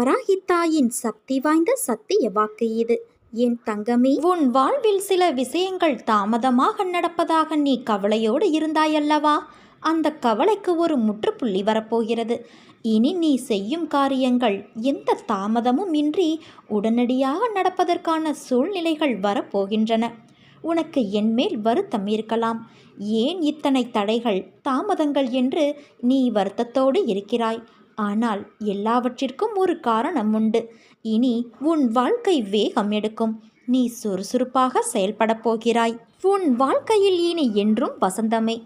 வராகித்தாயின் சக்தி வாய்ந்த சத்திய வாக்கு இது. என் தங்கமே உன் வாழ்வில் சில விஷயங்கள் தாமதமாக நடப்பதாக நீ கவலையோடு இருந்தாயல்லவா? அந்த கவலைக்கு ஒரு முற்றுப்புள்ளி வரப்போகிறது. இனி நீ செய்யும் காரியங்கள் எந்த தாமதமும் இன்றி உடனடியாக நடப்பதற்கான சூழ்நிலைகள் வரப்போகின்றன. உனக்கு என்மேல் வருத்தம் இருக்கலாம். ஏன் இத்தனை தடைகள் தாமதங்கள் என்று நீ வருத்தத்தோடு இருக்கிறாய்? ஆனால் எல்லாவற்றிற்கும் ஒரு காரணம் உண்டு இனி உன் வாழ்க்கை வேகம் எடுக்கும். நீ சுறுசுறுப்பாக செயல்படப் போகிறாய். உன் வாழ்க்கையில் இனி என்றும் வசந்தமே.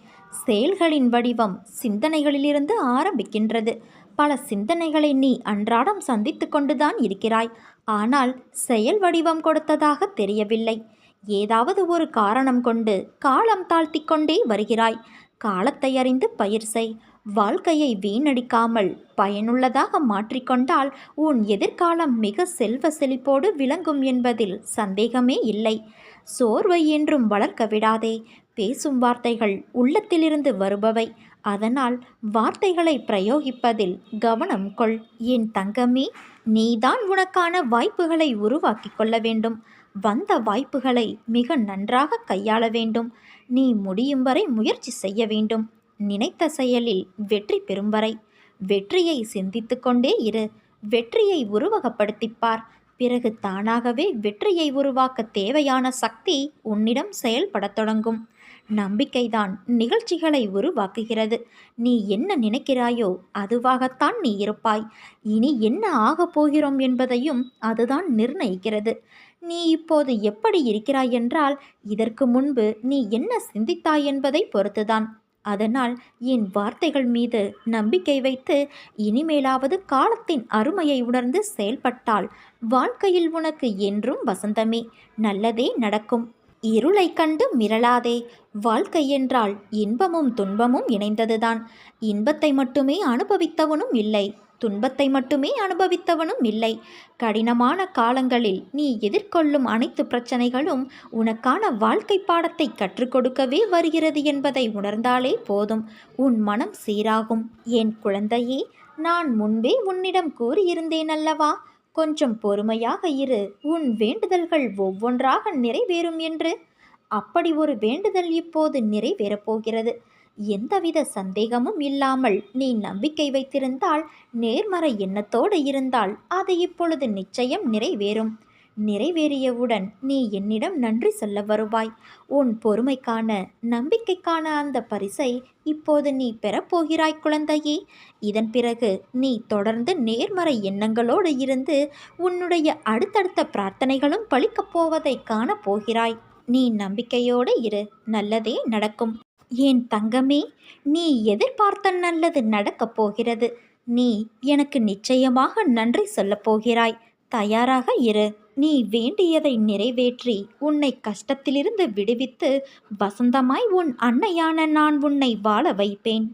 செயல்களின் வடிவம் சிந்தனைகளிலிருந்து ஆரம்பிக்கின்றது. பல சிந்தனைகளை நீ அன்றாடம் சந்தித்து கொண்டுதான் இருக்கிறாய். ஆனால் செயல் வடிவம் கொடுத்ததாக தெரியவில்லை. ஏதாவது ஒரு காரணம் கொண்டு காலம் தாழ்த்தி கொண்டே வருகிறாய். காலத்தை அறிந்து பயிர் செய். வாழ்க்கையை வீணடிக்காமல் பயனுள்ளதாக மாற்றிக்கொண்டால் உன் எதிர்காலம் மிக செல்வ செழிப்போடு விளங்கும் என்பதில் சந்தேகமே இல்லை. சோர்வை என்றும் வளர்க்க விடாதே. பேசும் வார்த்தைகள் உள்ளத்திலிருந்து வருபவை. அதனால் வார்த்தைகளை பிரயோகிப்பதில் கவனம் கொள். என் தங்கமே நீதான் உனக்கான வாய்ப்புகளை உருவாக்கி கொள்ள வேண்டும். வந்த வாய்ப்புகளை மிக நன்றாக கையாள வேண்டும். நீ முடியும் வரை முயற்சி செய்ய வேண்டும். நினைத்த செயலில் வெற்றி பெறும் வரை வெற்றியை சிந்தித்து கொண்டே இரு. வெற்றியை உருவகப்படுத்திப்பார். பிறகு தானாகவே வெற்றியை உருவாக்க தேவையான சக்தி உன்னிடம் செயல்படத் தொடங்கும். நம்பிக்கைதான் நிகழ்ச்சிகளை உருவாக்குகிறது. நீ என்ன நினைக்கிறாயோ அதுவாகத்தான் நீ இருப்பாய். இனி என்ன ஆகப் போகிறோம் என்பதையும் அதுதான் நிர்ணயிக்கிறது. நீ இப்போது எப்படி இருக்கிறாய் என்றால் இதற்கு முன்பு நீ என்ன சிந்தித்தாய் என்பதை பொறுத்துதான். அதனால் என் வார்த்தைகள் மீது நம்பிக்கை வைத்து இனிமேலாவது காலத்தின் அருமையை உணர்ந்து செயல்பட்டால் வாழ்க்கையில் உனக்கு என்றும் வசந்தமே. நல்லதே நடக்கும். இருளை கண்டு மிரளாதே. வாழ்க்கை என்றால் இன்பமும் துன்பமும் இணைந்ததுதான். இன்பத்தை மட்டுமே அனுபவித்தவனும் இல்லை. துன்பத்தை மட்டுமே அனுபவித்தவனும் இல்லை. கடினமான காலங்களில் நீ எதிர்கொள்ளும் அனைத்து பிரச்சனைகளும் உனக்கான வாழ்க்கை பாடத்தை கற்றுக் கொடுக்கவே வருகிறது என்பதை உணர்ந்தாலே போதும். உன் மனம் சீராகும். என் குழந்தையே நான் முன்பே உன்னிடம் கூறியிருந்தேன் அல்லவா? கொஞ்சம் பொறுமையாக இரு. உன் வேண்டுதல்கள் ஒவ்வொன்றாக நிறைவேறும் என்று. அப்படி ஒரு வேண்டுதல் இப்போது நிறைவேறப் போகிறது. எந்தவித சந்தேகமும் இல்லாமல் நீ நம்பிக்கை வைத்திருந்தால் நேர்மறை எண்ணத்தோடு இருந்தால் அது இப்பொழுது நிச்சயம் நிறைவேறும். நிறைவேறியவுடன் நீ என்னிடம் நன்றி சொல்ல வருவாய். உன் பொறுமைக்கான நம்பிக்கைக்கான அந்த பரிசை இப்போது நீ பெறப்போகிறாய் குழந்தையே. இதன் பிறகு நீ தொடர்ந்து நேர்மறை எண்ணங்களோடு இருந்து உன்னுடைய அடுத்தடுத்த பிரார்த்தனைகளும் பழிக்கப் போவதை காணப்போகிறாய் நீ நம்பிக்கையோடு இரு. நல்லதே நடக்கும். ஏன் தங்கமே நீ எதிர்பார்த்த நல்லது நடக்கப் போகிறது. நீ எனக்கு நிச்சயமாக நன்றி சொல்லப் போகிறாய். தயாராக இரு. நீ வேண்டியதை நிறைவேற்றி உன்னை கஷ்டத்திலிருந்து விடுவித்து வசந்தமாய் உன் அன்னையான நான் உன்னை வாழ வைப்பேன்.